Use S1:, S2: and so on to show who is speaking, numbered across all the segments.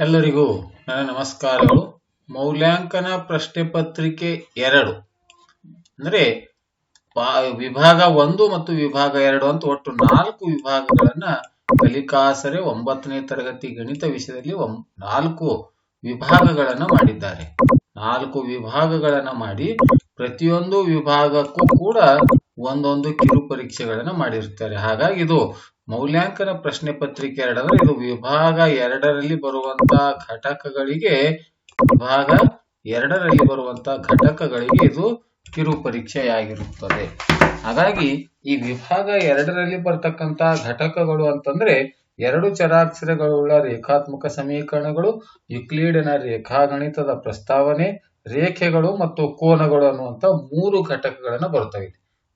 S1: ಎಲ್ಲರಿಗೂ ನನ್ನ ನಮಸ್ಕಾರಗಳು. ಮೌಲ್ಯಾಂಕನ ಪ್ರಶ್ನೆ ಪತ್ರಿಕೆ ಎರಡು. ಅಂದ್ರೆ ವಿಭಾಗ ಒಂದು ಮತ್ತು ವಿಭಾಗ ಎರಡು ಅಂತ ಒಟ್ಟು ನಾಲ್ಕು ವಿಭಾಗಗಳನ್ನ ಕಲಿಕಾಸರೆ ಒಂಬತ್ತನೇ ತರಗತಿ ಗಣಿತ ವಿಷಯದಲ್ಲಿ ನಾಲ್ಕು ವಿಭಾಗಗಳನ್ನ ಮಾಡಿದ್ದಾರೆ. ನಾಲ್ಕು ವಿಭಾಗಗಳನ್ನ ಮಾಡಿ ಪ್ರತಿಯೊಂದು ವಿಭಾಗಕ್ಕೂ ಕೂಡ ಒಂದೊಂದು ಕಿರು ಪರೀಕ್ಷೆಗಳನ್ನ ಮಾಡಿರ್ತಾರೆ. ಹಾಗಾಗಿ ಇದು ಮೌಲ್ಯಾಂಕನ ಪ್ರಶ್ನೆ ಪತ್ರಿಕೆ ಎರಡಂದ್ರೆ ಇದು ವಿಭಾಗ ಎರಡರಲ್ಲಿ ಬರುವಂತ ಘಟಕಗಳಿಗೆ ವಿಭಾಗ ಎರಡರಲ್ಲಿ ಬರುವಂತ ಘಟಕಗಳಿಗೆ ಇದು ಕಿರು ಪರೀಕ್ಷೆಯಾಗಿರುತ್ತದೆ ಹಾಗಾಗಿ ಈ ವಿಭಾಗ ಎರಡರಲ್ಲಿ ಬರ್ತಕ್ಕಂತ ಘಟಕಗಳು ಅಂತಂದ್ರೆ ಎರಡು ಚರಾಕ್ಷರಗಳುಳ್ಳ ರೇಖಾತ್ಮಕ ಸಮೀಕರಣಗಳು, ಯುಕ್ಲಿಡಿನ ರೇಖಾಗಣಿತದ ಪ್ರಸ್ತಾವನೆ, ರೇಖೆಗಳು ಮತ್ತು ಕೋನಗಳು ಅನ್ನುವಂತ ಮೂರು ಘಟಕಗಳನ್ನು ಬರ್ತವೆ.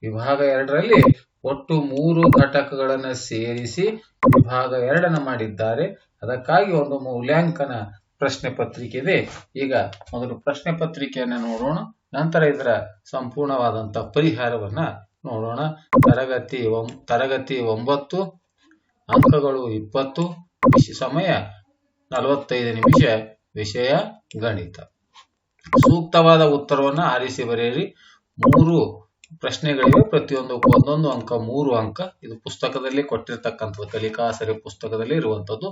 S1: ವಿಭಾಗ ಎರಡರಲ್ಲಿ ಒಟ್ಟು ಮೂರು ಘಟಕಗಳನ್ನು ಸೇರಿಸಿ ವಿಭಾಗ ಎರಡನ್ನು ಮಾಡಿದ್ದಾರೆ. ಅದಕ್ಕಾಗಿ ಒಂದು ಮೌಲ್ಯಾಂಕನ ಪ್ರಶ್ನೆ ಪತ್ರಿಕೆ ಇದೆ. ಈಗ ಮೊದಲು ಪ್ರಶ್ನೆ ಪತ್ರಿಕೆಯನ್ನು ನೋಡೋಣ. ನಂತರ ಇದರ ಸಂಪೂರ್ಣವಾದಂತಹ ಪರಿಹಾರವನ್ನ ನೋಡೋಣ. ತರಗತಿ ತರಗತಿ ಒಂಬತ್ತು, ಅಂಕಗಳು ಇಪ್ಪತ್ತು ಸಮಯ ನಲವತ್ತೈದು ನಿಮಿಷ, ವಿಷಯ ಗಣಿತ. ಸೂಕ್ತವಾದ ಉತ್ತರವನ್ನ ಆರಿಸಿ ಬರೆಯಿರಿ. ಮೂರು ಪ್ರಶ್ನೆಗಳಿವೆ ಪ್ರತಿಯೊಂದಕ್ಕೂ ಒಂದೊಂದು ಅಂಕ, ಮೂರು ಅಂಕ ಇದು ಪುಸ್ತಕದಲ್ಲಿ ಕೊಟ್ಟಿರ್ತಕ್ಕಂಥದ್ದು, ಕಲಿಕಾಸರಿ ಪುಸ್ತಕದಲ್ಲಿ ಇರುವಂತದ್ದು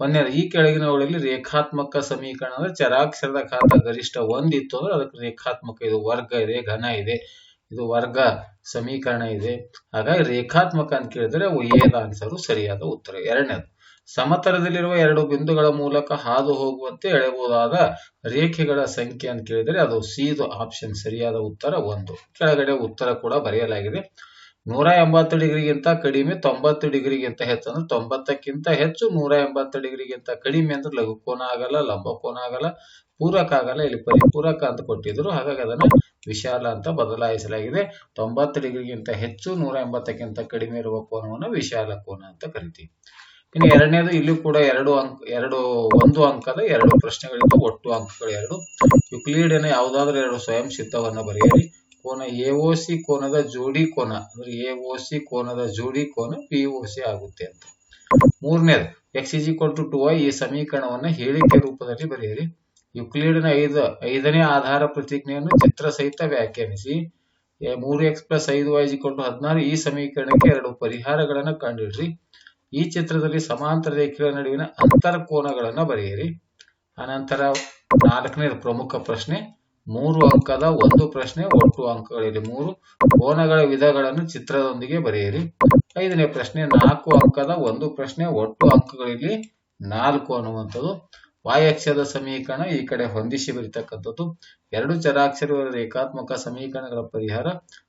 S1: ಒಂದನೇದು ಈ ಕೆಳಗಿನವುಗಳಲ್ಲಿ ರೇಖಾತ್ಮಕ ಸಮೀಕರಣ ಅಂದ್ರೆ ಚರಾಕ್ಷರದ ಘಾತ ಗರಿಷ್ಠ ಒಂದಿತ್ತು ಅಂದ್ರೆ ಅದಕ್ಕೆ ರೇಖಾತ್ಮಕ ಇದು ವರ್ಗ ಇದೆ, ಘನ ಇದೆ, ಇದು ವರ್ಗ ಸಮೀಕರಣ ಇದೆ. ಹಾಗಾಗಿ ರೇಖಾತ್ಮಕ ಅಂತ ಕೇಳಿದ್ರೆ ಏದ ಆನ್ಸರು, ಸರಿಯಾದ ಉತ್ತರ. ಎರಡನೇದು ಸಮತಲದಲ್ಲಿರುವ ಎರಡು ಬಿಂದುಗಳ ಮೂಲಕ ಹಾದು ಹೋಗುವಂತೆ ಎಳೆಯಬಹುದಾದ ರೇಖೆಗಳ ಸಂಖ್ಯೆ ಅಂತ ಕೇಳಿದರೆ ಅದು ಸಿದು ಆಪ್ಷನ್ ಸರಿಯಾದ ಉತ್ತರ ಒಂದು. ಕೆಳಗಡೆ ಉತ್ತರ ಕೂಡ ಬರೆಯಲಾಗಿದೆ. ನೂರ ಎಂಬತ್ತು ಡಿಗ್ರಿಗಿಂತ ಕಡಿಮೆ, ತೊಂಬತ್ತು ಡಿಗ್ರಿಗಿಂತ ಹೆಚ್ಚು ಅಂದ್ರೆ ತೊಂಬತ್ತಕ್ಕಿಂತ ಹೆಚ್ಚು, ನೂರ ಎಂಬತ್ತು ಡಿಗ್ರಿಗಿಂತ ಕಡಿಮೆ ಅಂದ್ರೆ ಲಘು ಕೋನ ಆಗಲ್ಲ, ಲಂಬ ಕೋನ ಆಗಲ್ಲ, ಪೂರಕ ಆಗಲ್ಲ, ಇಲ್ಲಿ ಪರಿಪೂರಕ ಅಂತ ಕೊಟ್ಟಿದ್ರು. ಹಾಗಾಗಿ ಅದನ್ನ ವಿಶಾಲ ಅಂತ ಬದಲಾಯಿಸಲಾಗಿದೆ. ತೊಂಬತ್ತು ಡಿಗ್ರಿಗಿಂತ ಹೆಚ್ಚು, ನೂರ ಎಂಬತ್ತಕ್ಕಿಂತ ಕಡಿಮೆ ಇರುವ ಕೋನವನ್ನು ವಿಶಾಲ ಕೋನ ಅಂತ ಕರಿತೀವಿ. ಇನ್ನು ಎರಡನೇದು ಇಲ್ಲಿ ಕೂಡ ಎರಡು ಅಂಕ, ಎರಡು, ಒಂದು ಅಂಕದ ಎರಡು ಪ್ರಶ್ನೆಗಳಿಂದ ಒಟ್ಟು ಅಂಕಗಳು ಎರಡು. ಯುಕ್ಲಿಡಿನ ಯಾವುದಾದ್ರೂ ಎರಡು ಸ್ವಯಂ ಸಿದ್ಧವನ್ನ ಬರೆಯಿರಿ. ಕೋನ ಎಒಸಿ ಕೋನದ ಜೋಡಿ ಕೋನ, ಅಂದ್ರೆ ಎಒಸಿ ಕೋನದ ಜೋಡಿ ಕೋನ ಪಿಒಸಿ ಆಗುತ್ತೆ ಅಂತ. ಮೂರನೇದು x is equal to two ಈ ಸಮೀಕರಣವನ್ನ ಹೇಳಿಕೆ ರೂಪದಲ್ಲಿ ಬರೆಯಿರಿ. ಯುಕ್ಲಿಡಿನ ಐದು, ಐದನೇ ಆಧಾರ ಪ್ರತಿಜ್ಞೆಯನ್ನು ಚಿತ್ರ ಸಹಿತ ವ್ಯಾಖ್ಯಾನಿಸಿ. ಎ- ಮೂರು ಎಕ್ಸ್ ಪ್ಲಸ್ ಐದು ವೈ ಇಕ್ವಲ್ ಟು ಹದಿನಾರು ಈ ಸಮೀಕರಣಕ್ಕೆ ಎರಡು ಪರಿಹಾರಗಳನ್ನ ಕಂಡಿಡ್ರಿ. ಈ ಚಿತ್ರದಲ್ಲಿ ಸಮಾಂತರ ರೇಖೆಗಳ ನಡುವಿನ ಅಂತರ ಕೋನಗಳನ್ನ ಬರೆಯಿರಿ. ಅನಂತರ ನಾಲ್ಕನೇ ಪ್ರಮುಖ ಪ್ರಶ್ನೆ, ಮೂರು ಅಂಕದ ಒಂದು ಪ್ರಶ್ನೆ, ಒಟ್ಟು ಅಂಕಗಳಲ್ಲಿ ಮೂರು ಕೋನಗಳ ವಿಧಗಳನ್ನು ಚಿತ್ರದೊಂದಿಗೆ ಬರೆಯಿರಿ. ಐದನೇ ಪ್ರಶ್ನೆ, ನಾಲ್ಕು ಅಂಕದ ಒಂದು ಪ್ರಶ್ನೆ, ಒಟ್ಟು ಅಂಕಗಳಲ್ಲಿ ನಾಲ್ಕು ಅನ್ನುವಂಥದ್ದು. ವಾಯಕ್ಷದ ಸಮೀಕರಣ ಈ ಕಡೆ ಹೊಂದಿಸಿ ಬರೀತಕ್ಕಂಥದ್ದು. ಎರಡು ಚರಾಕ್ಷರ ರೇಖಾತ್ಮಕ ಸಮೀಕರಣಗಳ ಪರಿಹಾರ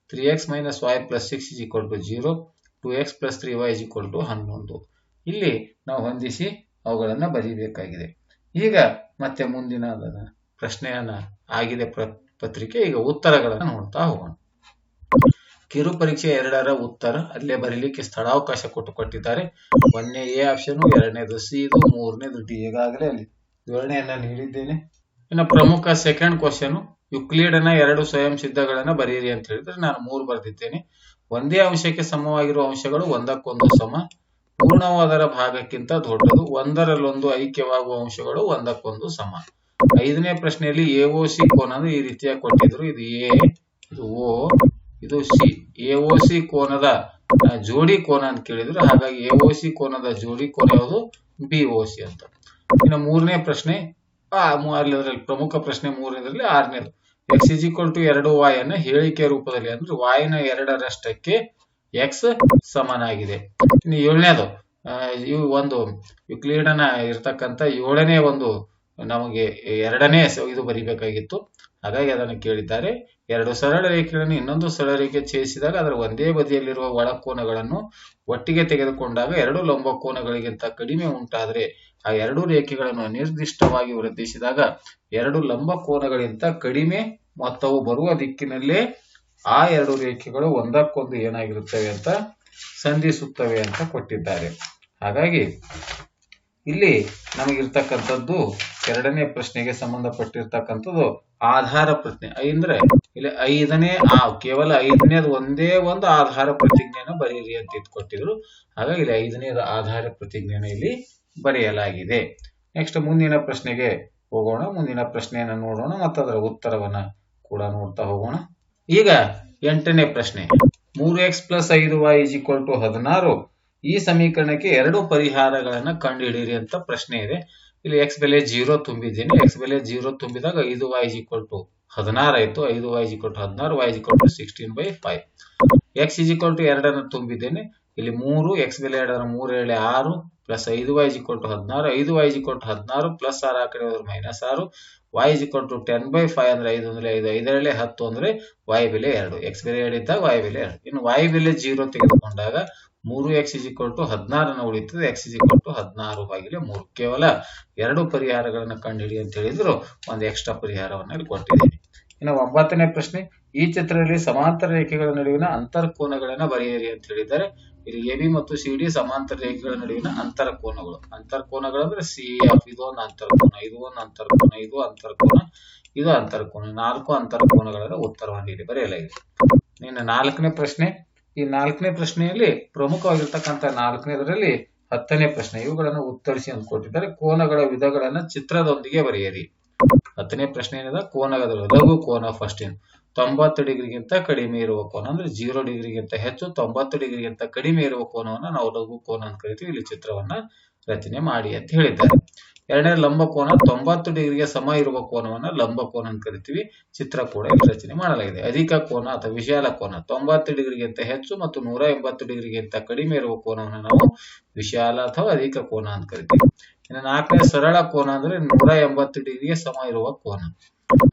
S1: three x minus y plus six equal to zero two x plus three y is equal to ಹನ್ನೊಂದು. ಇಲ್ಲಿ ನಾವು ಹೊಂದಿಸಿ ಅವುಗಳನ್ನು ಬರೀಬೇಕಾಗಿದೆ. ಈಗ ಮತ್ತೆ ಮುಂದಿನ ಪ್ರಶ್ನೆಯನ್ನು ಆಗಿದೆ ಪತ್ರಿಕೆ. ಈಗ ಉತ್ತರಗಳನ್ನು ನೋಡ್ತಾ ಹೋಗೋಣ. ಕಿರು ಪರೀಕ್ಷೆ ಎರಡರ ಉತ್ತರ. ಅಲ್ಲೇ ಬರೀಲಿಕ್ಕೆ ಸ್ಥಳಾವಕಾಶ ಕೊಟ್ಟು ಕೊಟ್ಟಿದ್ದಾರೆ ಒಂದನೇ ಎ ಆಪ್ಷನ್ ಎರಡನೇದು ಸಿ, ಇದು ಮೂರನೇದು ಡಿ. ಈಗಾಗಲೇ ಅಲ್ಲಿ ವಿವರಣೆಯನ್ನ ನೀಡಿದ್ದೇನೆ. ಇನ್ನು ಪ್ರಮುಖ ಸೆಕೆಂಡ್ ಕ್ವಶನ್ ಯುಕ್ಲಿಡನ ಎರಡು ಸ್ವಯಂ ಸಿದ್ಧಗಳನ್ನ ಬರೆಯಿರಿ ಅಂತ ಹೇಳಿದ್ರೆ ನಾನು ಮೂರು ಬರೆದಿದ್ದೇನೆ. ಒಂದೇ ಅಂಶಕ್ಕೆ ಸಮವಾಗಿರುವ ಅಂಶಗಳು ಒಂದಕ್ಕೊಂದು ಸಮ. ಪೂರ್ಣವಾದರ ಭಾಗಕ್ಕಿಂತ ದೊಡ್ಡದು ಒಂದರಲ್ಲೊಂದು ಐಕ್ಯವಾಗುವ ಅಂಶಗಳು ಒಂದಕ್ಕೊಂದು ಸಮ. ಐದನೇ ಪ್ರಶ್ನೆಯಲ್ಲಿ ಎ ಓ ಸಿ ಕೋನದ ಈ ರೀತಿಯಾಗಿ ಕೊಟ್ಟಿದ್ರು. ಇದು ಎ ಇದು ಓ ಇದು ಸಿ. ಎಒಸಿ ಕೋನದ ಜೋಡಿ ಕೋನ ಅಂತ ಕೇಳಿದ್ರು. ಹಾಗಾಗಿ ಎ ಓ ಸಿ ಕೋನದ ಜೋಡಿ ಕೋನ ಯಾವುದು? ಬಿಒಸಿ ಅಂತ. ಇನ್ನು ಮೂರನೇ ಪ್ರಶ್ನೆ ಆ, ಅಲ್ಲಿ ಪ್ರಮುಖ ಪ್ರಶ್ನೆ ಮೂರನೇದ್ರಲ್ಲಿ ಆರನೇದು. ಎಕ್ಸ್ ಇಸ್ ಈಕ್ವಲ್ ಟು ಎರಡು ವಾಯ್ ಅನ್ನ ಹೇಳಿಕೆ ರೂಪದಲ್ಲಿ, ಅಂದ್ರೆ ವಾಯ್ನ ಎರಡರಷ್ಟಕ್ಕೆ ಎಕ್ಸ್ ಸಮನಾಗಿದೆ. ಇನ್ನು ಏಳನೇದು ಇವು ಒಂದು ಯುಕ್ಲಿಡನ ಇರ್ತಕ್ಕಂಥ ಏಳನೇ ಒಂದು ನಮಗೆ ಎರಡನೇ ಇದು ಬರಿಬೇಕಾಗಿತ್ತು. ಹಾಗಾಗಿ ಅದನ್ನು ಕೇಳಿದ್ದಾರೆ. ಎರಡು ಸರಳ ರೇಖೆಗಳನ್ನು ಇನ್ನೊಂದು ಸರಳ ರೇಖೆ ಛೇದಿಸಿದಾಗ ಅದರ ಒಂದೇ ಬದಿಯಲ್ಲಿರುವ ಒಳಕೋನಗಳನ್ನು ಒಟ್ಟಿಗೆ ತೆಗೆದುಕೊಂಡಾಗ ಎರಡು ಲಂಬ ಕೋನಗಳಿಗಿಂತ ಕಡಿಮೆ ಉಂಟಾದರೆ ಆ ಎರಡು ರೇಖೆಗಳನ್ನು ನಿರ್ದಿಷ್ಟವಾಗಿ ವೃದ್ಧಿಸಿದಾಗ ಎರಡು ಲಂಬ ಕೋನಗಳಿಗಿಂತ ಕಡಿಮೆ ಮೊತ್ತವು ಬರುವ ದಿಕ್ಕಿನಲ್ಲೇ ಆ ಎರಡು ರೇಖೆಗಳು ಒಂದಕ್ಕೊಂದು ಏನಾಗಿರುತ್ತವೆ ಅಂತ ಸಂಧಿಸುತ್ತವೆ ಅಂತ ಕೊಟ್ಟಿದ್ದಾರೆ. ಹಾಗಾಗಿ ಇಲ್ಲಿ ನಮಗಿರ್ತಕ್ಕಂಥದ್ದು ಎರಡನೇ ಪ್ರಶ್ನೆಗೆ ಸಂಬಂಧಪಟ್ಟಿರ್ತಕ್ಕಂಥದ್ದು ಆಧಾರ ಪ್ರಶ್ನೆ. ಅಂದ್ರೆ ಇಲ್ಲಿ ಐದನೇ, ಆ, ಕೇವಲ ಐದನೇದು ಒಂದೇ ಒಂದು ಆಧಾರ ಪ್ರತಿಜ್ಞೆಯನ್ನು ಬರೀರಿ ಅಂತ ಇದ್ಕೊಟ್ಟಿದ್ರು. ಹಾಗಾಗಿ ಇಲ್ಲಿ ಐದನೇದು ಆಧಾರ ಪ್ರತಿಜ್ಞೆಯನ್ನು ಇಲ್ಲಿ ಬರೆಯಲಾಗಿದೆ. ನೆಕ್ಸ್ಟ್ ಮುಂದಿನ ಪ್ರಶ್ನೆಗೆ ಹೋಗೋಣ. ಮುಂದಿನ ಪ್ರಶ್ನೆಯನ್ನು ನೋಡೋಣ. ಮತ್ತು ಅದರ ಉತ್ತರವನ್ನ ಕೂಡ ನೋಡ್ತಾ ಹೋಗೋಣ. ಈಗ ಎಂಟನೇ ಪ್ರಶ್ನೆ. ಮೂರು ಎಕ್ಸ್ ಪ್ಲಸ್ ಐದು ವೈ ಇಸ್ ಈಕ್ವಲ್ ಟು ಹದಿನಾರು. ಈ ಸಮೀಕರಣಕ್ಕೆ ಎರಡು ಪರಿಹಾರಗಳನ್ನು ಕಂಡುಹಿಡಿಯಿರಿ ಅಂತ ಪ್ರಶ್ನೆ ಇದೆ. ಇಲ್ಲಿ ಎಕ್ಸ್ ಬೆಲೆ ಜೀರೋ ತುಂಬಿದ್ದೀನಿ. ಎಕ್ಸ್ ಬೆಲೆ ಜೀರೋ ತುಂಬಿದಾಗ ಐದು ವೈ ಇಸ್ ಈಕ್ವಲ್ ಟು ಹದಿನಾರು ಆಯಿತು. ಐದು ವೈ ಇಸ್ ಈಕ್ವಲ್ ಟು ಹದಿನಾರು. Y is equal to sixteen by five x is equal to ಎರಡನ್ನು ತುಂಬಿದ್ದೇನೆ. ಇಲ್ಲಿ ಮೂರು ಎಕ್ಸ್ ಬೆಲೆ ಎರಡರ ಮೂರು ಏಳೆ ಆರು. ಪ್ಲಸ್ ಐದು ವೈ ಇಸ್ ಈಕ್ವಲ್ ಟು ಹದಿನಾರು, ಐದು ವೈ ಇಸ್ ಈಕ್ವಲ್ ಟು ಹದಿನಾರು ಪ್ಲಸ್ ಆರು ಆ ಕಡೆ ಹೋದ್ರೆ ಮೈನಸ್ ಆರು. Y is equal to ten by five ಅಂದ್ರೆ ಐದು ಅಂದ್ರೆ ಐದು, ಐದರಲ್ಲಿ ಹತ್ತು ಅಂದ್ರೆ ವೈ ಬೆಲೆ ಎರಡು. ಎಕ್ಸ್ ಬೆಲೆ ಎರಡು ಇದ್ದಾಗ ವೈ ಬೆಲೆ ಎರಡು. ಇನ್ನು ವೈ ಬೆಲೆ ಜೀರೋ ತೆಗೆದುಕೊಂಡಾಗ ಮೂರು ಎಕ್ಸ್ ಇಸ್ ಈಕ್ವಲ್ ಟು ಹದಿನಾರನ್ನು ಉಳಿತದೆ. ಎಕ್ಸ್ ಇಸ್ ಈಕ್ವಲ್ ಟು ಹದಿನಾರು ಬಾಗಿಲೆ ಮೂರು. ಕೇವಲ ಎರಡು ಪರಿಹಾರಗಳನ್ನು ಕಂಡುಹಿಡಿ ಅಂತ ಹೇಳಿದ್ರು ಒಂದು ಎಕ್ಸ್ಟ್ರಾ ಪರಿಹಾರವನ್ನು ಇಲ್ಲಿ ಕೊಟ್ಟಿದ್ದೀನಿ. ಇನ್ನು ಒಂಬತ್ತನೇ ಪ್ರಶ್ನೆ, ಈ ಚಿತ್ರದಲ್ಲಿ ಸಮಾಂತರ ರೇಖೆಗಳ ನಡುವಿನ ಅಂತರ ಕೋನಗಳನ್ನ ಬರೆಯಿರಿ ಅಂತ ಹೇಳಿದ್ದಾರೆ. ಇಲ್ಲಿ ಎ ಬಿ ಮತ್ತು ಸಿ ಡಿ ಸಮಾಂತರ ರೇಖೆಗಳ ನಡುವಿನ ಅಂತರ ಕೋನಗಳು ಅಂತರ ಕೋನಗಳು ಅಂದ್ರೆ ಸಿ ಎಫ್ ಇದು ಒಂದು ಅಂತರ ಕೋನ ಇದು ಒಂದು ಅಂತರ ಕೋನ ಇದು ಅಂತರ ಕೋನ ಇದು ಅಂತರ ಕೋನ ನಾಲ್ಕು ಅಂತರ ಕೋನಗಳನ್ನ ಉತ್ತರವನ್ನು ಇಲ್ಲಿ ಬರೆಯಲಾಗಿದೆ. ಇನ್ನು ನಾಲ್ಕನೇ ಪ್ರಶ್ನೆ, ಈ ನಾಲ್ಕನೇ ಪ್ರಶ್ನೆಯಲ್ಲಿ ಪ್ರಮುಖವಾಗಿರ್ತಕ್ಕಂಥ ನಾಲ್ಕನೇದರಲ್ಲಿ ಹತ್ತನೇ ಪ್ರಶ್ನೆ, ಇವುಗಳನ್ನು ಉತ್ತರಿಸಿ ಅಂತ ಕೊಟ್ಟಿದ್ದಾರೆ ಕೋನಗಳ ವಿಧಗಳನ್ನ ಚಿತ್ರದೊಂದಿಗೆ ಬರೆಯಿರಿ. ಹತ್ತನೇ ಪ್ರಶ್ನೆ ಏನಿದೆ? ಕೋನಗಳ ಲಘು ಕೋನ ಫಸ್ಟ್ ಏನು? ತೊಂಬತ್ತು ಡಿಗ್ರಿಗಿಂತ ಕಡಿಮೆ ಇರುವ ಕೋನ ಅಂದ್ರೆ ಜೀರೋ ಡಿಗ್ರಿಗಿಂತ ಹೆಚ್ಚು, ತೊಂಬತ್ತು ಡಿಗ್ರಿಗಿಂತ ಕಡಿಮೆ ಇರುವ ಕೋನವನ್ನ ನಾವು ಲಘು ಕೋನ ಅಂತ ಕರಿತೀವಿ. ಇಲ್ಲಿ ಚಿತ್ರವನ್ನ ರಚನೆ ಮಾಡಿ ಅಂತ ಹೇಳಿದ್ದಾರೆ. ಎರಡನೇ ಲಂಬ ಕೋನ, ತೊಂಬತ್ತು ಡಿಗ್ರಿಗೆ ಸಮ ಇರುವ ಕೋನವನ್ನ ಲಂಬ ಕೋನ ಅಂತ ಕರಿತೀವಿ. ಚಿತ್ರ ಕೂಡ ಇಲ್ಲಿ ರಚನೆ ಮಾಡಲಾಗಿದೆ. ಅಧಿಕ ಕೋನ ಅಥವಾ ವಿಶಾಲ ಕೋನ, ತೊಂಬತ್ತು ಡಿಗ್ರಿಗಿಂತ ಹೆಚ್ಚು ಮತ್ತು ನೂರ ಎಂಬತ್ತು ಡಿಗ್ರಿಗಿಂತ ಕಡಿಮೆ ಇರುವ ಕೋನವನ್ನು ನಾವು ವಿಶಾಲ ಅಥವಾ ಅಧಿಕ ಕೋನ ಅಂತ ಕರಿತೀವಿ. ಇನ್ನು ನಾಲ್ಕನೇ ಸರಳ ಕೋನ ಅಂದ್ರೆ ನೂರ ಎಂಬತ್ತು ಡಿಗ್ರಿಗೆ ಸಮ ಇರುವ ಕೋನ.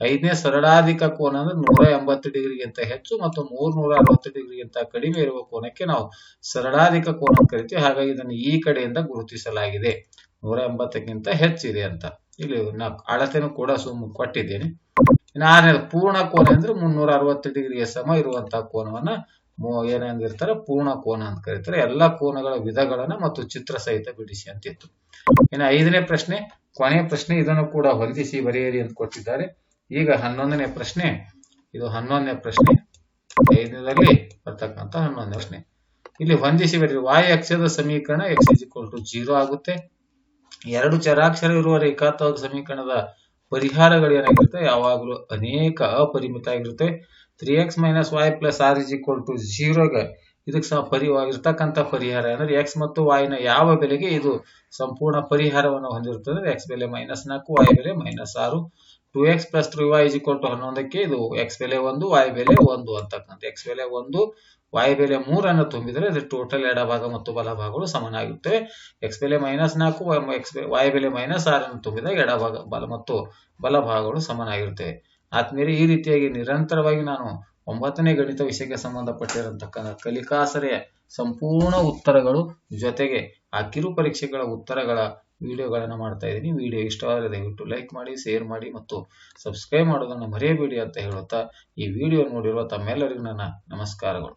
S1: ಐದನೇ ಸರಳಾಧಿಕ ಕೋನ ಅಂದ್ರೆ ನೂರ ಎಂಬತ್ತು ಡಿಗ್ರಿಗಿಂತ ಹೆಚ್ಚು ಮತ್ತು ಮೂರ್ ನೂರ ಅರವತ್ತು ಡಿಗ್ರಿಗಿಂತ ಕಡಿಮೆ ಇರುವ ಕೋನಕ್ಕೆ ನಾವು ಸರಳಾಧಿಕ ಕೋನ ಕರಿತೀವಿ. ಹಾಗಾಗಿ ಇದನ್ನು ಈ ಕಡೆಯಿಂದ ಗುರುತಿಸಲಾಗಿದೆ. ನೂರ ಎಂಬತ್ತಕ್ಕಿಂತ ಹೆಚ್ಚಿದೆ ಅಂತ. ಇಲ್ಲಿ ನಾ ಅಳತೆನೂ ಕೂಡ ಸುಮ್ಮ ಕೊಟ್ಟಿದ್ದೇನೆ. ಇನ್ನು ಆರನೇದು ಪೂರ್ಣ ಕೋನ ಅಂದ್ರೆ ಮುನ್ನೂರ ಅರವತ್ತು ಡಿಗ್ರಿಗೆ ಸಮ ಇರುವಂತಹ ಕೋನವನ್ನ ಏನಂದಿರ್ತಾರೆ ಪೂರ್ಣ ಕೋನ ಅಂತ ಕರೀತಾರೆ. ಎಲ್ಲಾ ಕೋನಗಳ ವಿಧಗಳನ್ನ ಮತ್ತು ಚಿತ್ರ ಸಹಿತ ಬಿಡಿಸಿ ಅಂತಿತ್ತು. ಇನ್ನು ಐದನೇ ಪ್ರಶ್ನೆ ಕೊನೆಯ ಪ್ರಶ್ನೆ ಇದನ್ನು ಕೂಡ ಹೊಂದಿಸಿ ಬರೆಯಿರಿ ಅಂತ ಕೊಟ್ಟಿದ್ದಾರೆ. ಈಗ ಹನ್ನೊಂದನೇ ಪ್ರಶ್ನೆ, ಇದು ಹನ್ನೊಂದನೇ ಪ್ರಶ್ನೆ. ಐದನೇದಲ್ಲಿ ಬರ್ತಕ್ಕಂಥ ಹನ್ನೊಂದನೇ ಪ್ರಶ್ನೆ. ಇಲ್ಲಿ ಹೊಂದಿಸಿ ಬರೀ ವಾಯು ಅಕ್ಷದ ಸಮೀಕರಣ ಎಕ್ಸ್ ಇಸ್ ಟು ಜೀರೋ ಆಗುತ್ತೆ. ಎರಡು ಚರಾಕ್ಷರ ಇರುವ ರೇಖಾತ್ಮಕ ಸಮೀಕರಣದ ಪರಿಹಾರಗಳು ಏನಾಗಿರುತ್ತೆ? ಯಾವಾಗಲೂ ಅನೇಕ ಅಪರಿಮಿತ ಆಗಿರುತ್ತೆ. Three x minus y plus r is equal to ಜೀರೋಗೆ ಇದಕ್ಕೆ ಸಹ ಪರಿವಾಗಿರ್ತಕ್ಕಂಥ ಪರಿಹಾರ ಅಂದರೆ ಎಕ್ಸ್ ಮತ್ತು ವಾಯ್ನ ಯಾವ ಬೆಲೆಗೆ ಇದು ಸಂಪೂರ್ಣ ಪರಿಹಾರವನ್ನು ಹೊಂದಿರುತ್ತದೆ ಎಕ್ಸ್ ಬೆಲೆ ಮೈನಸ್ ನಾಲ್ಕು ವೈ ಬೆಲೆ ಮೈನಸ್ ಆರು. Two x plus three y is equal to ಹನ್ನೊಂದಕ್ಕೆ ಇದು ಎಕ್ಸ್ ಬೆಲೆ ಒಂದು ವೈ ಬೆಲೆ ಒಂದು ಅಂತಕ್ಕಂಥ ಎಕ್ಸ್ ಬೆಲೆ ಒಂದು ವೈ ಬೆಲೆ ಮೂರನ್ನು ತುಂಬಿದರೆ ಇದು ಟೋಟಲ್ ಎಡಭಾಗ ಮತ್ತು ಬಲಭಾಗಗಳು ಸಮನಾಗಿರುತ್ತವೆ. ಎಕ್ಸ್ ಬೆಲೆ ಮೈನಸ್ ನಾಲ್ಕು ಎಕ್ಸ್ ವೈ ಬೆಲೆ ಮೈನಸ್ ಆರನ್ನು ತುಂಬಿದಾಗ ಎಡಭಾಗ ಬಲ ಮತ್ತು ಬಲಭಾಗಗಳು ಸಮನಾಗಿರುತ್ತವೆ. ಆದ್ಮೇಲೆ ಈ ರೀತಿಯಾಗಿ ನಿರಂತರವಾಗಿ ನಾನು ಒಂಬತ್ತನೇ ಗಣಿತ ವಿಷಯಕ್ಕೆ ಸಂಬಂಧಪಟ್ಟಿರತಕ್ಕಂಥ ಕಲಿಕಾಸರೆಯ ಸಂಪೂರ್ಣ ಉತ್ತರಗಳು ಜೊತೆಗೆ ಆ ಕಿರು ಪರೀಕ್ಷೆಗಳ ಉತ್ತರಗಳ ವಿಡಿಯೋಗಳನ್ನು ಮಾಡ್ತಾ ಇದ್ದೀನಿ. ವಿಡಿಯೋ ಇಷ್ಟವಾದರೆ ದಯವಿಟ್ಟು ಲೈಕ್ ಮಾಡಿ, ಶೇರ್ ಮಾಡಿ ಮತ್ತು ಸಬ್ಸ್ಕ್ರೈಬ್ ಮಾಡೋದನ್ನು ಮರೆಯಬೇಡಿ ಅಂತ ಹೇಳುತ್ತಾ ಈ ವಿಡಿಯೋ ನೋಡಿರುವ ತಮ್ಮೆಲ್ಲರಿಗೂ ನನ್ನ ನಮಸ್ಕಾರಗಳು.